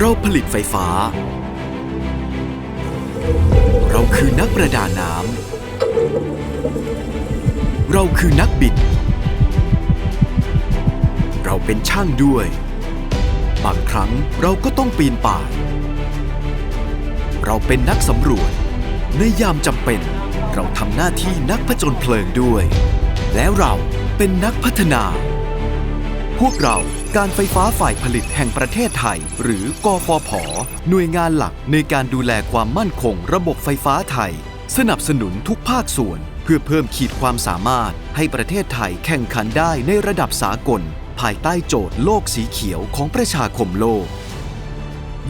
เราผลิตไฟฟ้า เราคือนักประดาน้ำ เราคือนักบินเราเป็นช่างด้วย บางครั้งเราก็ต้องปีนป่าย เราเป็นนักสำรวจ ในยามจำเป็น เราทำหน้าที่นักผจญเพลิงด้วย แล้วเราเป็นนักพัฒนา พวกเรา การไฟฟ้าฝ่ายผลิตแห่งประเทศไทย หรือกฟผ หน่วยงานหลักในการดูแลความมั่นคงระบบไฟฟ้าไทย สนับสนุนทุกภาคส่วน เพื่อเพิ่มขีดความสามารถให้ประเทศไทยแข่งขันได้ในระดับสากล ภายใต้โจทย์โลกสีเขียวของประชาคมโลก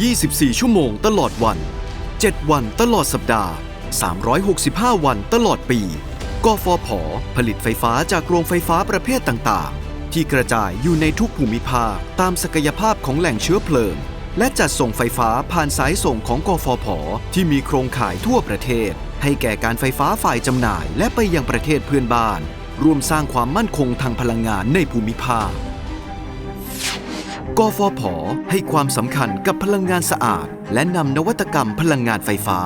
24 ชั่วโมงตลอดวัน 7 วันตลอดสัปดาห์ 365 วันตลอดปี กฟผ ผลิตไฟฟ้าจากโรงไฟฟ้าประเภทต่างๆ ที่กระจายอยู่ในทุกภูมิภาคตามศักยภาพของแหล่งเชื้อเพลิง และจัดส่งไฟฟ้าผ่านสายส่งของกฟผ ที่มีโครงข่ายทั่วประเทศ ให้แก่การไฟฟ้าฝ่ายจำหน่ายและไปยังประเทศเพื่อนบ้าน ร่วมสร้างความมั่นคงทางพลังงานในภูมิภาคกฟผ ให้ความสำคัญกับพลังงานสะอาด และนำนวัตกรรมพลังงานไฟฟ้า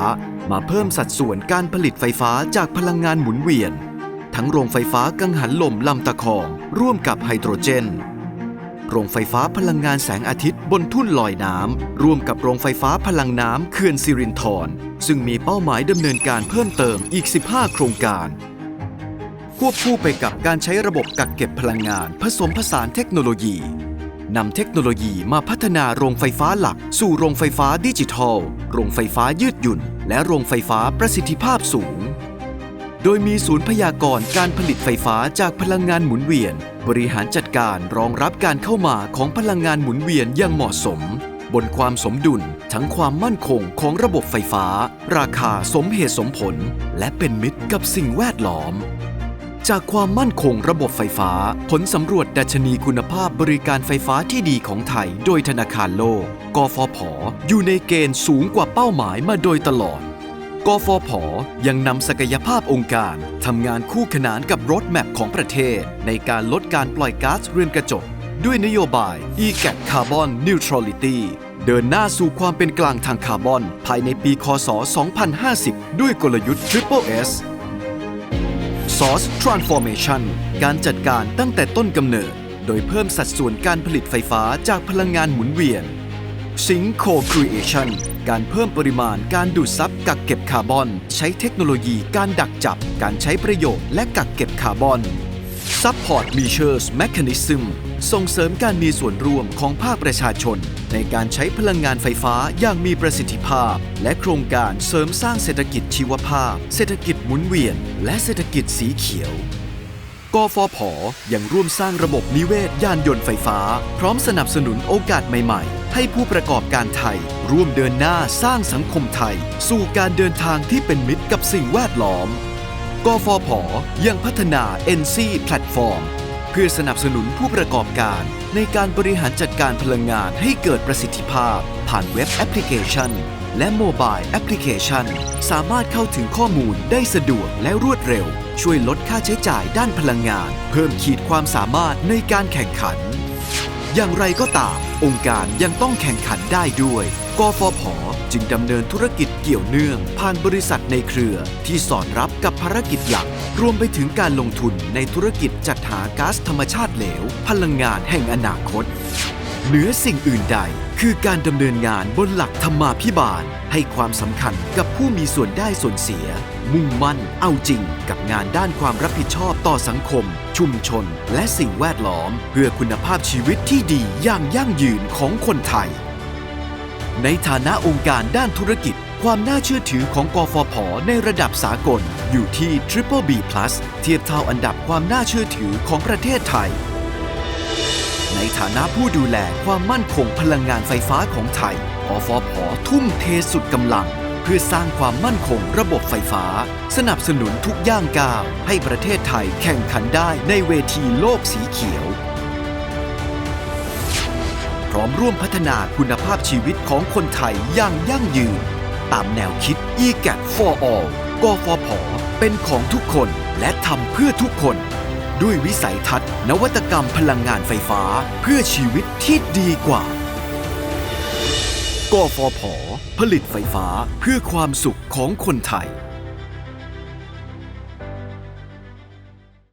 มาเพิ่มสัดส่วนการผลิตไฟฟ้าจากพลังงานหมุนเวียน ทั้งโรงไฟฟ้ากังหันลมลำตะคอง ร่วมกับไฮโดรเจน โรงไฟฟ้าพลังงานแสงอาทิตย์บนทุ่นลอยน้ำ ร่วมกับโรงไฟฟ้าพลังน้ำเขื่อนสิรินธรซึ่งมีเป้าหมายดำเนินการเพิ่มเติมอีก 15 โครงการ ควบคู่ไปกับการใช้ระบบกักเก็บพลังงาน ผสมผสานเทคโนโลยีนำเทคโนโลยีมาพัฒนาโรงไฟฟ้าหลัก สู่โรงไฟฟ้าดิจิทัล โรงไฟฟ้ายืดหยุ่น และโรงไฟฟ้าประสิทธิภาพสูง โดยมีศูนย์พยากรณ์การผลิตไฟฟ้าจากพลังงานหมุนเวียน บริหารจัดการรองรับการเข้ามาของพลังงานหมุนเวียนอย่างเหมาะสม บนความสมดุลทั้งความมั่นคงของระบบไฟฟ้า ราคาสมเหตุสมผล และเป็นมิตรกับสิ่งแวดล้อม จากความมั่นคงระบบไฟฟ้า ผลสำรวจดัชนีคุณภาพบริการไฟฟ้าที่ดีของไทย โดยธนาคารโลก กฟผ อยู่ในเกณฑ์สูงกว่าเป้าหมายมาโดยตลอด กฟผ ยังนำศักยภาพองค์การทำงานคู่ขนานกับรถแมพของประเทศ ในการลดการปล่อยก๊าซเรือนกระจก ด้วยนโยบาย e-GAT Carbon Neutrality เดินหน้าสู่ความเป็นกลางทางคาร์บอน ภายในปีคศ 2050 ด้วยกลยุทธ์ Triple S Source Transformation การจัดการตั้งแต่ต้นกำเนิด โดยเพิ่มสัดส่วนการผลิตไฟฟ้าจากพลังงานหมุนเวียน Sync Co-Creation การเพิ่มปริมาณการดูดซับกักเก็บคาร์บอน ใช้เทคโนโลยีการดักจับ การใช้ประโยชน์และกักเก็บคาร์บอน Support Measures Mechanism ส่งเสริมการมีส่วนร่วมของภาคประชาชน ในการใช้พลังงานไฟฟ้าอย่างมีประสิทธิภาพ และโครงการเสริมสร้างเศรษฐกิจชีวภาพ เศรษฐกิจหมุนเวียน และเศรษฐกิจสีเขียวกฟผยังร่วมสร้างระบบนิเวศยานยนต์ไฟฟ้า พร้อมสนับสนุนโอกาสใหม่ ๆ ให้ผู้ประกอบการไทย ร่วมเดินหน้าสร้างสังคมไทย สู่การเดินทางที่เป็นมิตรกับสิ่งแวดล้อม กฟผยังพัฒนา NC Platform เพื่อสนับสนุนผู้ประกอบการในการบริหารจัดการพลังงานให้เกิดประสิทธิภาพ ผ่านเว็บแอปพลิเคชัน และโมบายแอปพลิเคชัน สามารถเข้าถึงข้อมูลได้สะดวกและรวดเร็ว ช่วยลดค่าใช้จ่ายด้านพลังงาน เพิ่มขีดความสามารถในการแข่งขัน อย่างไรก็ตาม องค์การยังต้องแข่งขันได้ด้วย กฟผ จึงดำเนินธุรกิจเกี่ยวเนื่อง ผ่านบริษัทในเครือ ที่สอดรับกับภารกิจหลัก รวมไปถึงการลงทุนในธุรกิจจัดหาก๊าซธรรมชาติเหลว พลังงานแห่งอนาคต เหนือสิ่งอื่นใด คือการดำเนินงานบนหลักธรรมาภิบาล ให้ความสำคัญกับผู้มีส่วนได้ส่วนเสีย มุ่งมั่นเอาจริงกับงานด้านความรับผิดชอบต่อสังคม ชุมชน และสิ่งแวดล้อม เพื่อคุณภาพชีวิตที่ดีอย่างยั่งยืนของคนไทย ในฐานะองค์การด้านธุรกิจ ความน่าเชื่อถือของกฟผ ในระดับสากล อยู่ที่ Triple B+ เทียบเท่าอันดับความน่าเชื่อถือของประเทศไทย ในฐานะผู้ดูแลความมั่นคงพลังงานไฟฟ้าของไทยกฟผทุ่มเทสุดกำลัง เพื่อสร้างความมั่นคงระบบไฟฟ้า สนับสนุนทุกย่างก้าวให้ประเทศไทยแข่งขันได้ในเวทีโลกสีเขียว พร้อมร่วมพัฒนาคุณภาพชีวิตของคนไทยอย่างยั่งยืน ตามแนวคิด eGAT for all กฟผเป็นของทุกคนและทำเพื่อทุกคน ด้วยวิสัยทัศน์ นวัตกรรมพลังงานไฟฟ้าเพื่อชีวิตที่ดีกว่ากฟผ ผลิตไฟฟ้าเพื่อความสุขของคนไทย